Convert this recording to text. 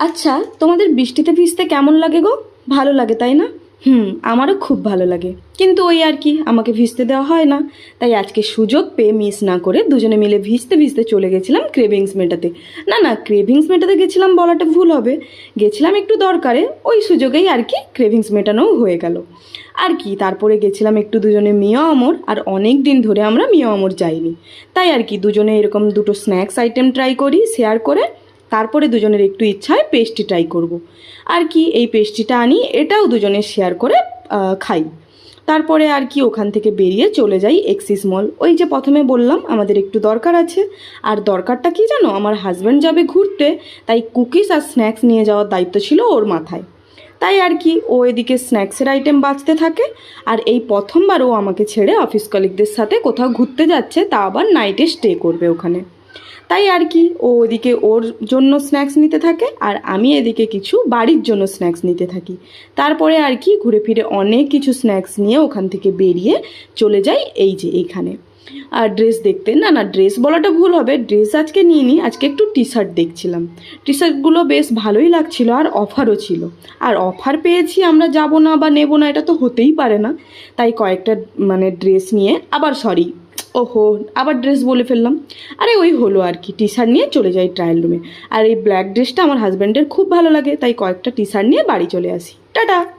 আচ্ছা তোমাদের বৃষ্টিতে ভিজতে কেমন লাগে গো? ভালো লাগে, তাই না? হুম, আমারও খুব ভালো লাগে। কিন্তু ওই আর কি, আমাকে ভিজতে দেওয়া হয় না। তাই আজকে সুযোগ পেয়ে মিস না করে দুজনে মিলে ভিজতে ভিজতে চলে গেছিলাম ক্রেভিংস মেটাতে। না না ক্রেভিংস মেটাতে গেছিলাম বলাটা ভুল হবে। গেছিলাম একটু দরকারে, ওই সুযোগেই আর কি ক্রেভিংস মেটানোও হয়ে গেল। আর কি, তারপরে গেছিলাম একটু দুজনে মিয়া অমর, আর অনেক দিন ধরে আমরা মিয়া অমর যাইনি। তাই আর কি, দুজনে এরকম দুটো স্ন্যাক্স আইটেম ট্রাই করি শেয়ার করে তারপরে দুজনের একটু ইচ্ছায় পেস্ট্রি ট্রাই করব। আর কি, এই পেস্ট্রিটা আনি, এটাও দুজনে শেয়ার করে খাই। তারপরে আর কি ওখান থেকে বেরিয়ে চলে যাই এক্সিস মল ওই যে প্রথমে বললাম, আমাদের একটু দরকার আছে। আর দরকারটা কি জানো? আমার হাজব্যান্ড যাবে ঘুরতে, তাই কুকিজ আর স্ন্যাক্স নিয়ে যাওয়ার দায়িত্ব ছিল ওর মাথায়। তাই আর কি ও এদিকে স্ন্যাক্সের আইটেম বাঁচতে থাকে। আর এই প্রথমবার ও আমাকে ছেড়ে অফিস কলিগদের সাথে কোথাও ঘুরতে যাচ্ছে, তা আবার নাইটে স্টে করবে ওখানে। তাই আর কি। ও ওদিকে ওর জন্য স্ন্যাক্স নিতে থাকে আর আমি এদিকে কিছু বাড়ির জন্য স্ন্যাক্স নিতে থাকি। তারপরে আর কি ঘুরে ফিরে অনেক কিছু স্ন্যাক্স নিয়ে ওখান থেকে বেরিয়ে চলে যাই এই যে এইখানে। আর ড্রেস দেখতে, না না ড্রেস বলাটা ভুল হবে। ড্রেস আজকে নিয়ে নিই আজকে একটু টি শার্ট দেখছিলাম। টি শার্টগুলো বেশ ভালোই লাগছিল আর অফারও ছিল। আর অফার পেয়েছি আমরা যাব না বা নেব না এটা তো হতেই পারে না। তাই কয়েকটা মানে ড্রেস নিয়ে, আবার সরি ওহো, আবার ড্রেস বলে ফেললাম। আরে ওই হলো আর কি টি শার্ট নিয়ে চলে যাই ট্রায়াল রুমে আর এই ব্ল্যাক ড্রেসটা আমার হাজব্যান্ডের খুব ভালো লাগে, তাই কয়েকটা টি শার্ট নিয়ে বাড়ি চলে আসি। টাটা!